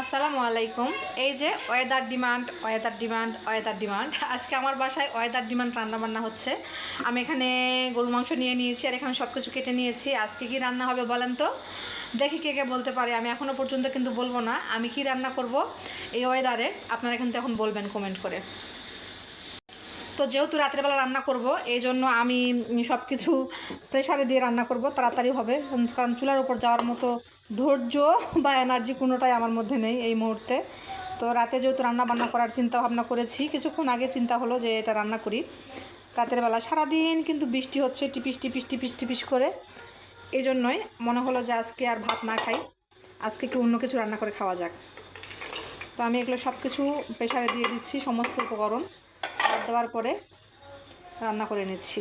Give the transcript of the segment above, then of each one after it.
আসসালামু আলাইকুম। এই যে weather demand weather demand weather demand আজকে আমার বাসায় ওয়েদার ডিমান্ড রান্নাবান্না হচ্ছে। আমি এখানে গরু মাংস নিয়ে নিয়েছি আর এখানে সব কিছু কেটে নিয়েছি। আজকে কি রান্না হবে বলেন তো? দেখি কে কে বলতে পারে। আমি এখনও পর্যন্ত কিন্তু বলব না। আমি কি রান্না করব এই ওয়েদারে আপনারা এখান থেকে এখন বলবেন কমেন্ট করে। তো যেহেতু রাতের বেলা রান্না করব এই জন্য আমি সব কিছু প্রেশারে দিয়ে রান্না করব, তাড়াতাড়ি হবে। কারণ চুলার উপর যাওয়ার মতো ধৈর্য বা এনার্জি কোনোটাই আমার মধ্যে নেই এই মুহূর্তে। তো রাতে যেহেতু রান্না বান্না করার চিন্তা ভাবনা করেছি, কিছুক্ষণ আগে চিন্তা হলো যে এটা রান্না করি। রাতের বেলা সারাদিন কিন্তু বৃষ্টি হচ্ছে, টিপিস টিপিস টিপিস টিপিস করে। এই জন্যই মনে হলো যে আজকে আর ভাত না খাই। আজকে একটু অন্য কিছু রান্না করে খাওয়া যাক। তো আমি এগুলো সব কিছু প্রেশারে দিয়ে দিচ্ছি, সমস্ত উপকরণ। দেওয়ার পরে রান্না করে নিচ্ছি।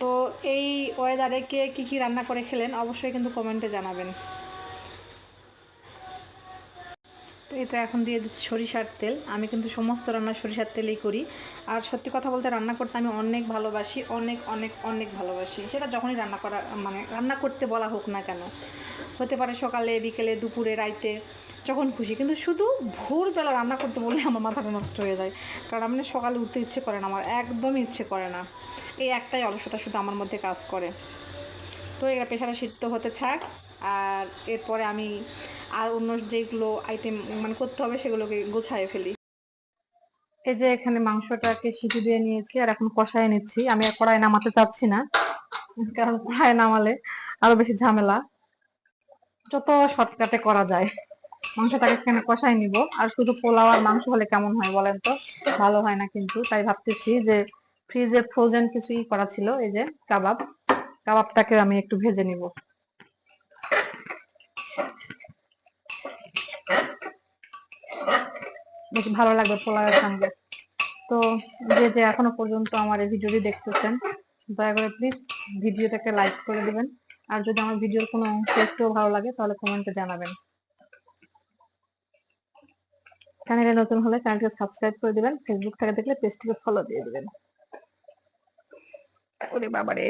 তো এই ওয়েদারে কে কী কী রান্না করে খেলেন অবশ্যই কিন্তু কমেন্টে জানাবেন। তো এই তো এখন দিয়ে দিচ্ছি সরিষার তেল। আমি কিন্তু সমস্ত রান্না সরিষার তেলেই করি। আর সত্যি কথা বলতে রান্না করতে আমি অনেক ভালোবাসি, অনেক অনেক অনেক ভালোবাসি। সেটা যখনই রান্না করা মানে রান্না করতে বলা হোক না কেন। হতে পারে সকালে, বিকেলে, দুপুরে, রাইতে যখন খুশি। কিন্তু শুধু ভোরবেলা রান্না করতে বললে আমার মাথাটা নষ্ট হয়ে যায়। কারণ আমি সকালে উঠতে ইচ্ছে করে না, আমার একদমই ইচ্ছে করে না। এই একটাই অলসতা শুধু আমার মধ্যে কাজ করে। তো এরা প্রেশারে সিদ্ধ হতে থাক। আর এরপরে আমি আর অন্য যেগুলো আইটেম মানে করতে হবে সেগুলোকে গোছায় ফেলি। এই যে এখানে মাংসটাকে সিটি দিয়ে নিয়েছি আর এখন কষায় নিচ্ছি। আমি আর কড়াই নামাতে চাচ্ছি না, কারণ কড়াই নামালে আরও বেশি ঝামেলা। যত শর্টকাটে করা যায়। মাংসটাকে এখানে কষাই নিব। আর শুধু পোলাও আর মাংস হলে কেমন হয় বলেন তো? ভালো হয় না কিন্তু, তাই ভাবতেছি যে ফ্রিজে ফ্রোজেন কিছুই করা ছিল, এই যে কাবাব। কাবাবটাকে আমি একটু ভেজে নিব। বেশ ভালো লাগবে পোলাওয়ের সঙ্গে। তো যে যে এখনও পর্যন্ত আমার এই ভিডিওটি দেখতেছেন, দয়া করে প্লিজ ভিডিওটাকে লাইক করে দিবেন। আর যদি আমার ভিডিওর কোনো অংশ একটু ভালো লাগে, তাহলে কমেন্টে জানাবেন। চ্যানেলে নতুন হলে চ্যানেলকে সাবস্ক্রাইব করে দিবেন ফেসবুক থেকে দেখলে পেজটিকে ফলো দিয়ে দিবেন। ওরে বাবারে।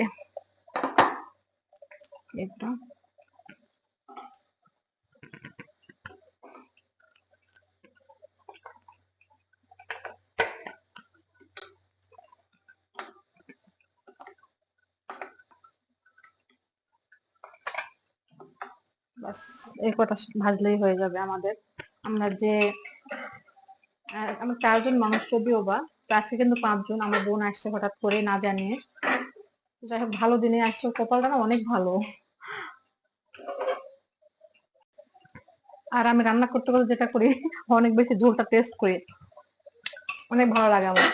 বাস, এই কটা ভাজলেই হয়ে যাবে আমাদের। আমরা যে আহ, আমরা চারজন মানুষ যদিও বা। তো কিন্তু পাঁচজন আমার বোন আসছে হঠাৎ করে না জানিয়ে। যাই হোক ভালো দিনে আসছে। কপালটা না অনেক ভালো। আর আমি রান্না করতে করতে যেটা করি অনেক বেশি ঝোলটা টেস্ট করি। অনেক ভালো লাগে আমার।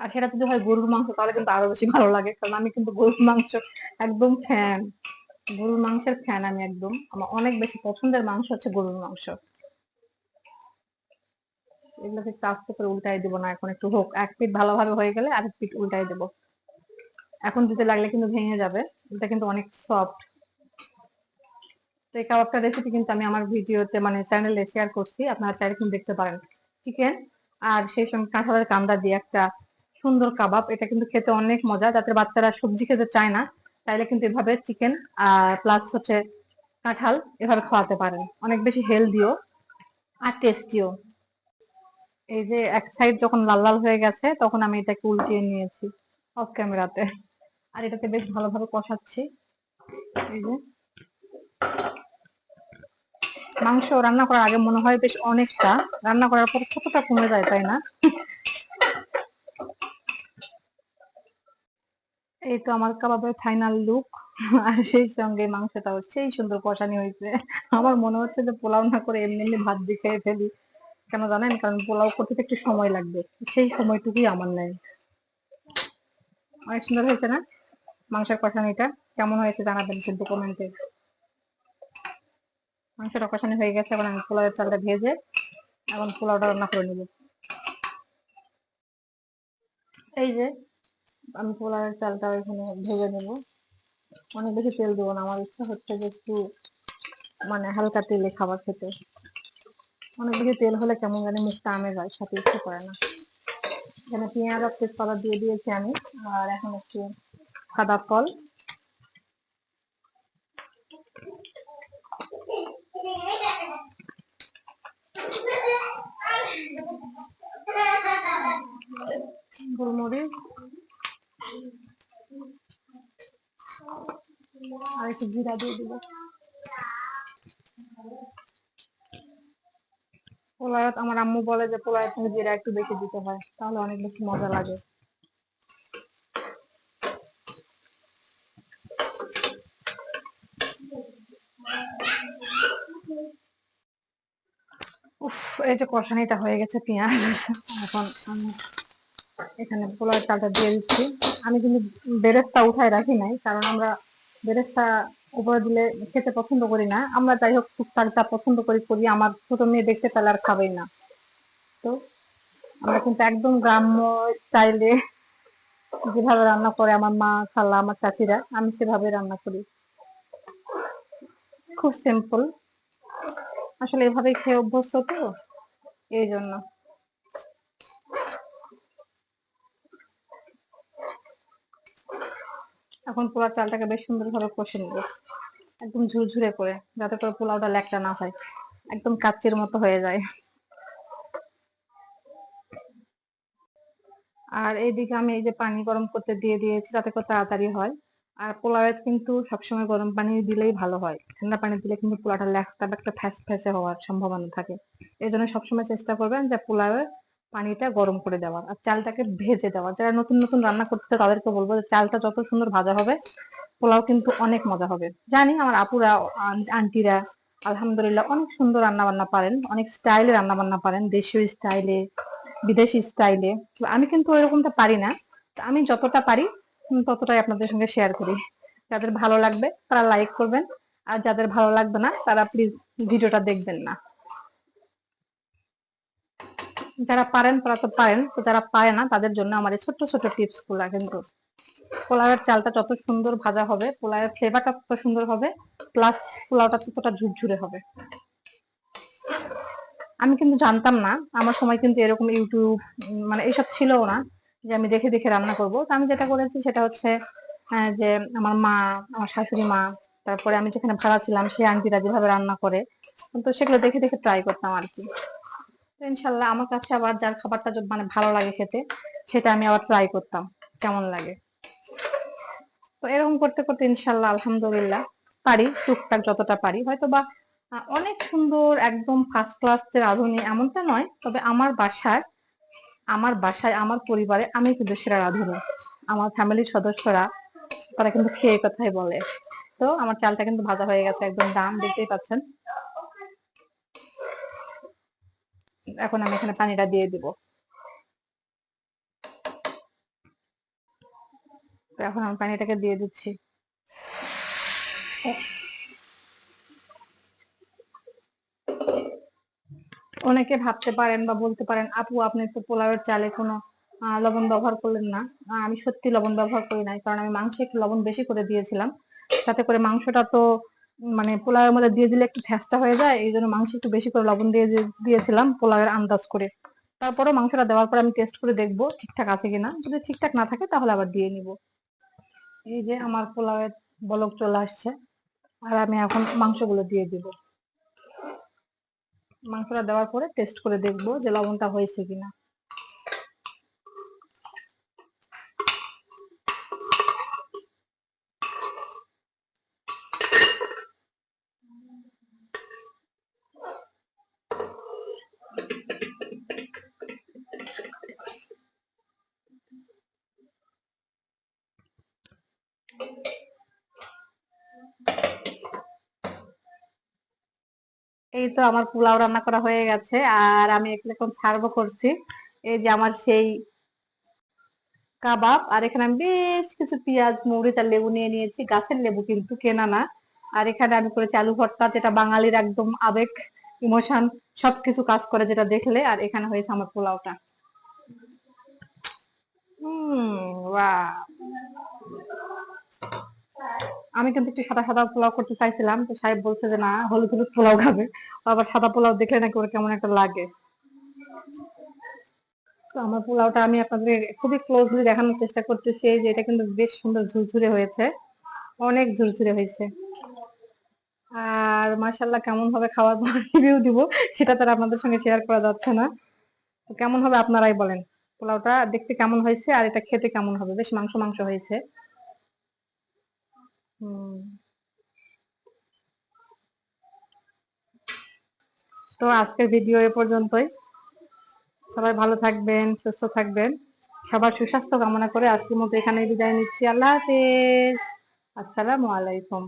আর সেটা যদি হয় গরুর মাংস তাহলে কিন্তু আরও বেশি ভালো লাগে। কারণ আমি কিন্তু গরুর মাংস একদম ফ্যান গরুর মাংসের ফ্যান আমি একদম। আমার অনেক বেশি পছন্দের মাংস হচ্ছে গরুর মাংস। এগুলোকে একটু আস্তে করে উল্টাই দিব না। এখন একটু হোক, এক ভালোভাবে হয়ে গেলে উল্টাই এখন দিতে লাগলে কিন্তু ভেঙে যাবে। এটা কিন্তু অনেক সফট তো এই কাবাবটা রেসিপি কিন্তু আমি আমার ভিডিওতে মানে চ্যানেলে শেয়ার করছি। আপনারা চাইলে কিন্তু দেখতে পারেন। চিকেন আর সেই সঙ্গে কাঁঠালের কান্দা দিয়ে একটা সুন্দর কাবাব। এটা কিন্তু খেতে অনেক মজা, যাতে বাচ্চারা সবজি খেতে চায় না। তাইলে কিন্তু এভাবে চিকেন আর প্লাস হচ্ছে কাঁঠাল এভাবে খাওয়াতে পারেন। অনেক বেশি হেলদিও আর টেস্টিও এই যে এক সাইড যখন লাল লাল হয়ে গেছে, তখন আমি এটাকে উল্টিয়ে নিয়েছি অফ ক্যামেরাতে আর এটাতে বেশ ভালোভাবে কষাচ্ছি। এই যে। মাংস রান্না করার আগে মনে হয় বেশ অনেকটা। রান্না করার পর কতটা কমে যায় তাই না? এই তো আমার কাবাবের ফাইনাল লুক আর সেই সঙ্গে মাংসটাও সেই সুন্দর কষানি হয়েছে। আমার মনে হচ্ছে যে পোলাও না করে এমনি এমনি ভাত দিয়ে খেয়ে ফেলি। কেন জানেন? কারণ পোলাও করতে একটু সময় লাগবে। সেই সময়টুকুই আমার নেই। অনেক সুন্দর হয়েছে না? মাংসের কষানিটা কেমন হয়েছে জানাবেন কিন্তু কমেন্টে মাংসটা কষানি হয়ে গেছে এখন আমি পোলাওয়ের চালটা ভেজে এখন পোলাওটা রান্না করে নেব। এই যে, আমি পোলাওয়ের চালটা এখানে ভেজে নেব। অনেক বেশি তেল দেবো না, আমার ইচ্ছা হচ্ছে যে একটু মানে হালকা তেলে খাবার খেতে। অনেক বেশি তেল হলে কেমন জানি মুখটা আমের হয় সাথে ইচ্ছে করে না। এখানে পেঁয়াজ আর তেজপাতা দিয়ে দিয়েছি আমি, আর এখন একটু সাদা ফল। গোলমরিচ। আর একটু জিরা দিয়ে দিব। পোলাওত আমার আম্মু বলে যে পোলাওয়ের সঙ্গে জিরা একটু বেশি দিতে হয়, তাহলে অনেক বেশি মজা লাগে। উফ, এই যে কষানিটা হয়ে গেছে পেঁয়াজ। এখন আমি এখানে পোলাওয়ের চালটা দিয়ে দিচ্ছি। আমি কিন্তু বেরেস্তা উঠায় রাখি নাই, কারণ আমরা বেরেস্তা উপরে দিলে খেতে পছন্দ করি না। আমরা যাই হোক টুকটাকটা পছন্দ করি করি। আমার ছোট মেয়ে দেখতে পেলে আর খাবেই না। তো আমরা কিন্তু একদম গ্রাম্য স্টাইলে যেভাবে রান্না করে আমার মা, খালা, আমার চাচিরা, আমি সেভাবে রান্না করি। খুব সিম্পল আসলে এভাবেই খেয়ে অভ্যস্ত তো, এই জন্য। এখন পোলাও চালটাকে বেশ সুন্দরভাবে কষে নেব। একদম ঝুরঝুরে করে, যাতে করে পোলাওটা ল্যাকটা না হয়। একদম কাচ্চির মতো হয়ে যায়। আর এইদিকে আমি এই যে পানি গরম করতে দিয়ে দিয়েছি, যাতে করে তাড়াতাড়ি হয়। আর পোলাওয়ের কিন্তু সবসময় গরম পানি দিলেই ভালো হয়। ঠান্ডা পানি দিলে কিন্তু পোলাওটা ল্যাকটা একটা ফ্যাস ফ্যাসে হওয়ার সম্ভাবনা থাকে। এই জন্য সবসময় চেষ্টা করবেন যে পোলাওয়ে পানিটা গরম করে দেওয়ার আর চালটাকে ভেজে দেওয়ার যারা নতুন নতুন রান্না করতে তাদেরকে বলব যে চালটা যত সুন্দর ভাজা হবে, পোলাও কিন্তু অনেক মজা হবে। জানি আমার আপুরা আন্টিরা আলহামদুলিল্লাহ অনেক সুন্দর রান্না বান্না পারেন, অনেক স্টাইলে রান্না বান্না পারেন, দেশীয় স্টাইলে বিদেশি স্টাইলে আমি কিন্তু ওইরকমটা পারি না। আমি যতটা পারি ততটাই আপনাদের সঙ্গে শেয়ার করি। যাদের ভালো লাগবে তারা লাইক করবেন, আর যাদের ভালো লাগবে না তারা প্লিজ ভিডিওটা দেখবেন না। যারা পারেন, তারা তো পারেন। তো যারা পারে না, তাদের জন্য আমার এই ছোট্ট ছোট্ট টিপসগুলা কিন্তু। পোলাওয়ের চালটা যত সুন্দর ভাজা হবে, পোলাওয়ের ফ্লেভারটা তত সুন্দর হবে প্লাস পোলাওটা ততটা ঝুরঝুরে হবে। আমি কিন্তু জানতাম না, আমার সময় কিন্তু এরকম ইউটিউব মানে এইসব ছিলও না যে আমি দেখে দেখে রান্না করব। তো আমি যেটা করেছি সেটা হচ্ছে যে আমার মা, আমার শাশুড়ি মা, তারপরে আমি যেখানে ভাড়া ছিলাম, সেই আন্টিরা যেভাবে রান্না করে, তো সেগুলো দেখে দেখে ট্রাই করতাম আর কি। ইনশাল্লাহ আমার কাছে আবার যার খাবারটা মানে ভালো লাগে খেতে, সেটা আমি আবার ট্রাই করতাম, কেমন লাগে। তো এরকম করতে করতে ইনশাল্লাহ আলহামদুলিল্লাহ পারি, টুকটাক যতটা পারি। হয়তো বা অনেক সুন্দর একদম ফার্স্ট ক্লাস যে রাঁধুনি এমনটা নয়, তবে আমার বাসায় আমার বাসায়, আমার পরিবারে আমি কিন্তু সেরা রাঁধুনি। আমার ফ্যামিলির সদস্যরা, তারা কিন্তু খেয়ে কথাই বলে। তো আমার চালটা কিন্তু ভাজা হয়ে গেছে, একদম দাম দেখতেই পাচ্ছেন। এখন আমি এখানে পানিটা দিয়ে দিব। এখন আমি পানিটাকে দিয়ে দিচ্ছি। অনেকে ভাবতে পারেন বা বলতে পারেন, আপু, আপনি তো পোলাওয়ের চালে কোনো লবণ ব্যবহার করলেন না। আমি সত্যি লবণ ব্যবহার করি নাই, কারণ আমি মাংসে একটু লবণ বেশি করে দিয়েছিলাম। তাতে করে মাংসটা তো মানে পোলাওয়ের মধ্যে দিয়ে দিলে একটু ঠ্যাসটা হয়ে যায়, এই জন্য মাংস একটু বেশি করে লবণ দিয়ে দিয়ে- দিয়েছিলাম পোলাওয়ের আন্দাজ করে। তারপরেও মাংসটা দেওয়ার পর আমি টেস্ট করে দেখব ঠিকঠাক আছে কিনা। যদি ঠিকঠাক না থাকে তাহলে আবার দিয়ে নিব। এই যে আমার পোলাওয়ের বলক চলে আসছে, আর আমি এখন মাংসগুলো দিয়ে দিব। মাংসটা দেওয়ার পরে টেস্ট করে দেখব যে লবণটা হয়েছে কিনা। এই তো আমার পোলাও রান্না করা হয়ে গেছে, আর আমি এখন সার্ভ করছি। এই যে আমার সেই কাবাব, আর এখানে আমি বেশ কিছু পেঁয়াজ মরিচ আর লেবু নিয়ে নিয়েছি। গাছের লেবু কিন্তু কেনা না। আর এখানে আমি করেছি আলু ভর্তা, যেটা বাঙালির একদম আবেগ, ইমোশন, সবকিছু কাজ করে যেটা দেখলে। আর এখানে হয়েছে আমার পোলাওটা। হুম বাহ আমি কিন্তু একটু সাদা সাদা পোলাও করতে চাইছিলাম, তো সাহেব বলছে যে না, হলুদ হলুদ পোলাও খাবে। আবার সাদা পোলাও দেখলে নাকি ওর কেমন একটা লাগে। তো আমার পোলাওটা আমি আপনাদের খুবই ক্লোজলি দেখানোর চেষ্টা করতেছি যে এটা কিন্তু বেশ সুন্দর ঝুরঝুরে হয়েছে। অনেক ঝুরঝুরে হয়েছে। আর মাশাল্লাহ কেমন হবে খাওয়ার পর রিভিউ দিব, সেটা তার আপনাদের সঙ্গে শেয়ার করা যাচ্ছে না। কেমন হবে আপনারাই বলেন। পোলাওটা দেখতে কেমন হয়েছে আর এটা খেতে কেমন হবে? বেশ মাংস মাংস হয়েছে। তো আজকের ভিডিও এ পর্যন্তই। সবাই ভালো থাকবেন, সুস্থ থাকবেন। সবার সুস্বাস্থ্য কামনা করে আজকের মতো এখানে বিদায় নিচ্ছি। আল্লাহ হাফেজ। আসসালামু আলাইকুম।